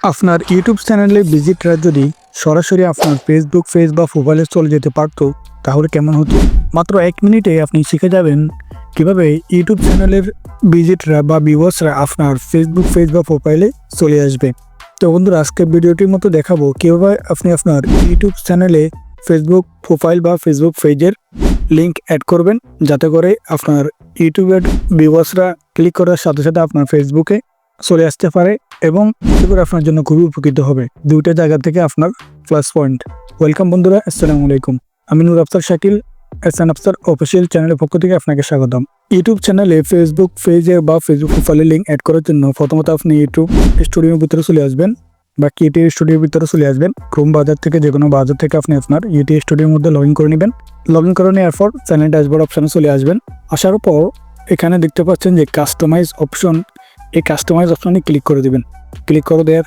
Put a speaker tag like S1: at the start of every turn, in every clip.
S1: আপনার ইউটিউব চ্যানেলে ভিজিটরা যদি সরাসরি আপনার ফেসবুক পেজ বা প্রোফাইলে চলে যেতে পারতো, তাহলে কেমন হতো? মাত্র এক মিনিটে আপনি শিখে যাবেন কীভাবে ইউটিউব চ্যানেলের ভিজিটরা বা ভিউয়ার্সরা আপনার ফেসবুক পেজ বা প্রোফাইলে চলে আসবে। তো বন্ধুরা আজকে ভিডিওটির মতো দেখাবো কীভাবে আপনি আপনার ইউটিউব চ্যানেলে ফেসবুক প্রোফাইল বা ফেসবুক পেজের লিংক অ্যাড করবেন, যাতে করে আপনার ইউটিউবের ভিউয়ার্সরা ক্লিক করার সাথে সাথে আপনার ফেসবুকে চলে আসতে পারে এবং করে আপনার জন্য খুবই উপকৃত হবে। দুইটা জায়গা থেকে আপনার প্লাস পয়েন্ট ওয়েলকাম বন্ধুরা, আসসালামু আলাইকুম। আমি নূর আফতার শাকিল এসান আফতার অফিসিয়াল চ্যানেলের পক্ষ থেকে আপনাকে স্বাগতম। ইউটিউব চ্যানেলে ফেসবুক পেজে বা ফেসবুক প্রোফাইলে লিঙ্ক অ্যাড করার জন্য প্রথমত আপনি ইউটিউব স্টুডিওর ভিতরে চলে আসবেন বা কিটি স্টুডিওর ভিতরে চলে আসবেন। ক্রোম বাজার থেকে যে কোনো বাজার থেকে আপনি আপনার ইউটি স্টুডিওর মধ্যে লগ ইন করে নেবেন। লগ ইন করে নেওয়ার পর চ্যানেল ড্যাশবোর্ড অপশানে চলে আসবেন। আসার পর এখানে দেখতে পাচ্ছেন যে কাস্টমাইজ অপশন এই কাস্টমাইজ অপশনে ক্লিক করে দিবেন। ক্লিক করে দেওয়ার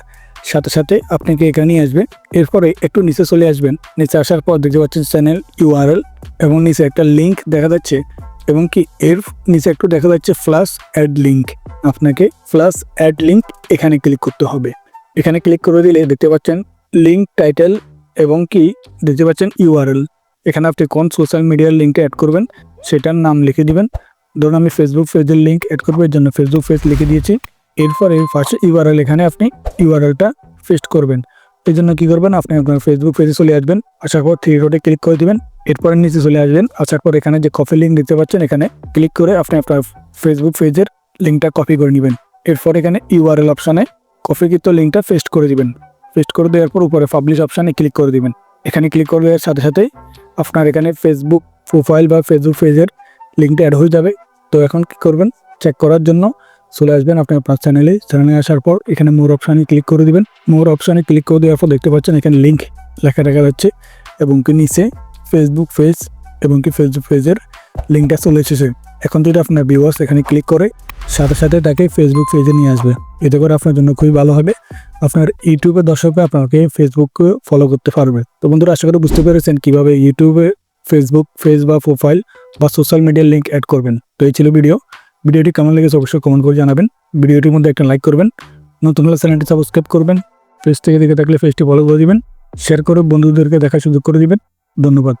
S1: সাথে সাথে আপনাকে এখানে নিয়ে আসবে। এরপরে একটু নিচে চলে আসবেন। নিচে আসার পর দেখতে পাচ্ছেন চ্যানেল ইউআরএল এবং নিচে একটা লিঙ্ক দেখা যাচ্ছে এবং কি এর নিচে একটু দেখা যাচ্ছে ফ্লাস অ্যাড লিঙ্ক আপনাকে ফ্লাস অ্যাড লিঙ্ক এখানে ক্লিক করতে হবে। এখানে ক্লিক করে দিলে দেখতে পাচ্ছেন লিঙ্ক টাইটেল এবং কি দেখতে পাচ্ছেন ইউআরএল এখানে আপনি কোন সোশ্যাল মিডিয়ার লিঙ্কে অ্যাড করবেন, সেটার নাম লিখে দিবেন। ধরুন আমি ফেসবুক পেজের লিঙ্ক অ্যাড করব, এর জন্য ফেসবুক পেজ লিখে দিয়েছি। এরপরে ফার্স্ট ইউআরএল এখানে আপনি ইউআরএলটা পেস্ট করবেন। এই জন্য কী করবেন? আপনি আপনার ফেসবুক পেজে চলে আসবেন, আসার পর থ্রি রোডে ক্লিক করে দিবেন, এরপরে নিচে চলে আসবেন, আসার পর এখানে যে কপি লিঙ্ক দিতে পাচ্ছেন, এখানে ক্লিক করে আপনি আপনার ফেসবুক পেজের লিঙ্কটা কপি করে নেবেন। এরপর এখানে ইউআরএল অপশানে কপিকৃত লিঙ্কটা পেস্ট করে দিবেন। পেস্ট করে দেওয়ার পর উপরে পাবলিশ অপশানে ক্লিক করে দিবেন। এখানে ক্লিক করে দেওয়ার সাথে সাথেই আপনার এখানে ফেসবুক প্রোফাইল বা ফেসবুক পেজের লিঙ্কটা অ্যাড হয়ে যাবে। তো এখন কি করবেন? চেক করার জন্য চলে আসবেন আপনি আপনার চ্যানেলে চ্যানেলে আসার পর এখানে মোর অপশানে ক্লিক করে দিবেন। মোর অপশানে ক্লিক করে দেওয়ার পর দেখতে পাচ্ছেন এখানে লিঙ্ক লেখা দেখা যাচ্ছে। এবং কি নিচে ফেসবুক পেজ এবং কি ফেসবুক পেজের লিঙ্কটা চলে এসেছে। এখন যদি আপনার ভিউয়ার্স এখানে ক্লিক করে, সাথে সাথে তাকে ফেসবুক পেজে নিয়ে আসবে। এতে করে আপনার জন্য খুবই ভালো হবে। আপনার ইউটিউবের দর্শকরা আপনাকে ফেসবুককে ফলো করতে পারবে। তো বন্ধুরা, আশা করি বুঝতে পেরেছেন কীভাবে ইউটিউবে ফেসবুক পেজ বা প্রোফাইল বা সোশ্যাল মিডিয়ার লিঙ্ক অ্যাড করবেন। তো এই ছিল ভিডিও ভিডিওটি কেমন লেগেছে অবশ্যই কমেন্ট করে জানাবেন। ভিডিওটির মধ্যে একটা লাইক করবেন। নতুন হলে চ্যানেলটি সাবস্ক্রাইব করবেন। ফেস থেকে দেখে থাকলে ফেসটি ফলো করে দেবেন। শেয়ার করে বন্ধুদেরকে দেখা সুযোগ করে দেবেন। ধন্যবাদ।